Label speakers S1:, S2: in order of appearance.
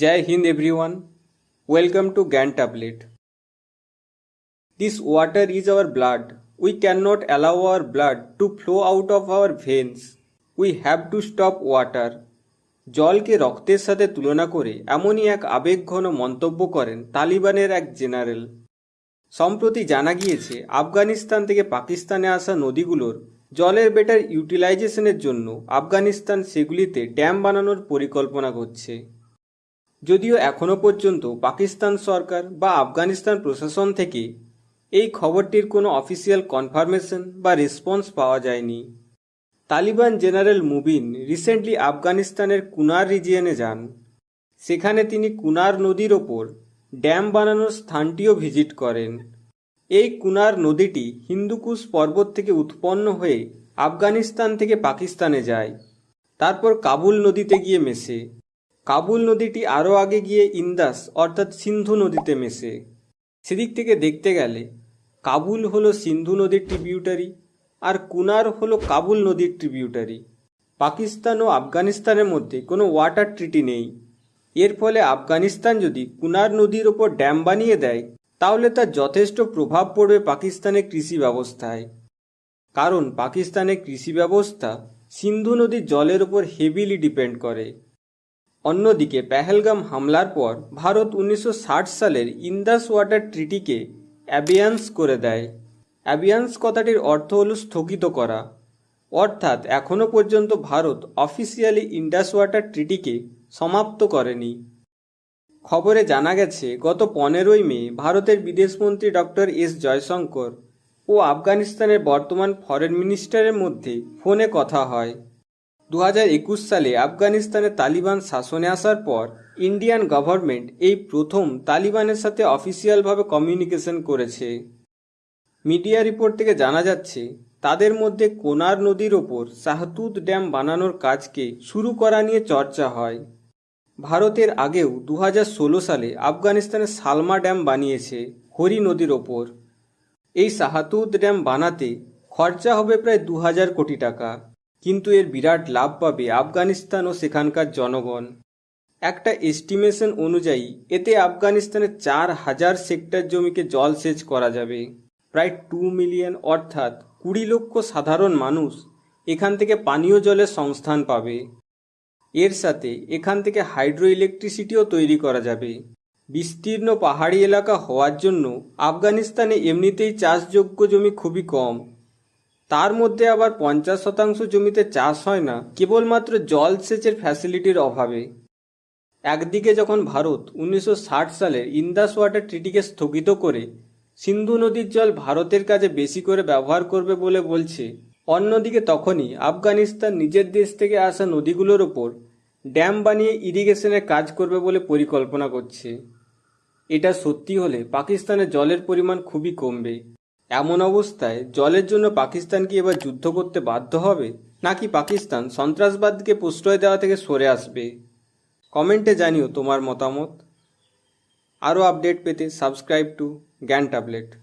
S1: Jai Hind, everyone. Welcome to GAN tablet. This water is our blood. We cannot allow our blood to flow out of our veins. We have to stop water. জলকে রক্তের সাথে তুলনা করে এমনই এক আবেগঘন মন্তব্য করেন তালিবানের এক জেনারেল সম্প্রতি জানা গিয়েছে, আফগানিস্তান থেকে পাকিস্তানে আসা নদীগুলোর জলের বেটার ইউটিলাইজেশনের জন্য আফগানিস্তান সেগুলিতে ড্যাম বানানোর পরিকল্পনা করছে যদিও এখনও পর্যন্ত পাকিস্তান সরকার বা আফগানিস্তান প্রশাসন থেকে এই খবরটির কোনো অফিসিয়াল কনফার্মেশন বা রেসপন্স পাওয়া যায়নি। তালিবান জেনারেল মুবিন রিসেন্টলি আফগানিস্তানের কুনার রিজিয়নে যান। সেখানে তিনি কুনার নদীর ওপর ড্যাম বানানোর স্থানটিও ভিজিট করেন। এই কুনার নদীটি হিন্দুকুশ পর্বত থেকে উৎপন্ন হয়ে আফগানিস্তান থেকে পাকিস্তানে যায়। তারপর কাবুল নদীতে গিয়ে মেশে। কাবুল নদীটি আরও আগে গিয়ে ইন্দাস, অর্থাৎ সিন্ধু নদীতে মেশে। সেদিক থেকে দেখতে গেলে, কাবুল হলো সিন্ধু নদীর ট্রিবিউটারি আর কুনার হলো কাবুল নদীর ট্রিবিউটারি পাকিস্তান ও আফগানিস্তানের মধ্যে কোনো ওয়াটার ট্রিটি নেই। এর ফলে আফগানিস্তান যদি কুনার নদীর ওপর ড্যাম বানিয়ে দেয়, তাহলে তার যথেষ্ট প্রভাব পড়বে পাকিস্তানের কৃষি ব্যবস্থায়। কারণ পাকিস্তানের কৃষি ব্যবস্থা সিন্ধু নদীর জলের ওপর হেভিলি ডিপেন্ড করে। অন্যদিকে পেহেলগাম হামলার পর ভারত উনিশশো ষাট সালের ইন্দাস ওয়াটার ট্রিটিকে অ্যাবিয়ান্স করে দেয়। অ্যাবিয়ান্স কথাটির অর্থ হল স্থগিত করা। অর্থাৎ এখনও পর্যন্ত ভারত অফিসিয়ালি ইন্ডাস ওয়াটার ট্রিটিকে সমাপ্ত করেনি। খবরে জানা গেছে, গত পনেরোই মে ভারতের বিদেশমন্ত্রী ডক্টর এস জয়শঙ্কর ও আফগানিস্তানের বর্তমান ফরেন মিনিস্টারের মধ্যে ফোনে কথা হয়। দু সালে আফগানিস্তানে তালিবান শাসনে আসার পর ইন্ডিয়ান গভর্নমেন্ট এই প্রথম তালিবানের সাথে অফিসিয়ালভাবে কমিউনিকেশন করেছে। মিডিয়া রিপোর্ট থেকে জানা যাচ্ছে, তাদের মধ্যে কোনার নদীর ওপর শাহতুত ড্যাম বানানোর কাজকে শুরু করা নিয়ে চর্চা হয়। ভারতের আগেও দু হাজার ষোলো সালে আফগানিস্তানে সালমা ড্যাম বানিয়েছে হরি নদীর ওপর। এই শাহাতুত ড্যাম বানাতে খরচা হবে প্রায় দু হাজার কোটি টাকা। কিন্তু এর বিরাট লাভ পাবে আফগানিস্তান ও সেখানকার জনগণ। একটা এস্টিমেশন অনুযায়ী, এতে আফগানিস্তানের চার হাজার সেক্টর জমিকে জলসেচ করা যাবে। প্রায় টু মিলিয়ন অর্থাৎ কুড়ি লক্ষ সাধারণ মানুষ এখান থেকে পানীয় জলের সংস্থান পাবে। এর সাথে এখান থেকে হাইড্রো ইলেকট্রিসিটিও তৈরি করা যাবে। বিস্তীর্ণ পাহাড়ি এলাকা হওয়ার জন্য আফগানিস্তানে এমনিতেই চাষযোগ্য জমি খুবই কম। তার মধ্যে আবার পঞ্চাশ শতাংশ জমিতে চাষ হয় না, কেবলমাত্র জলসেচের ফ্যাসিলিটির অভাবে। একদিকে যখন ভারত উনিশশো সালের ইন্দাস ওয়াটার ট্রিটিকে স্থগিত করে, সিন্ধু নদীর জল ভারতের কাজে বেশি করে ব্যবহার করবে বলে বলছে, অন্যদিকে তখনই আফগানিস্তান নিজের দেশ থেকে আসা নদীগুলোর ওপর ড্যাম বানিয়ে ইরিগেশনের কাজ করবে বলে পরিকল্পনা করছে। এটা সত্যি হলে পাকিস্তানের জলের পরিমাণ খুবই কমবে। এমন অবস্থায় জলের জন্য পাকিস্তান কি এবার যুদ্ধ করতে বাধ্য হবে? নাকি পাকিস্তান সন্ত্রাসবাদকে প্রশ্রয় দেওয়া থেকে সরে আসবে? কমেন্টে জানিও তোমার মতামত। আরও আপডেট পেতে সাবস্ক্রাইব টু জ্ঞান ট্যাবলেট।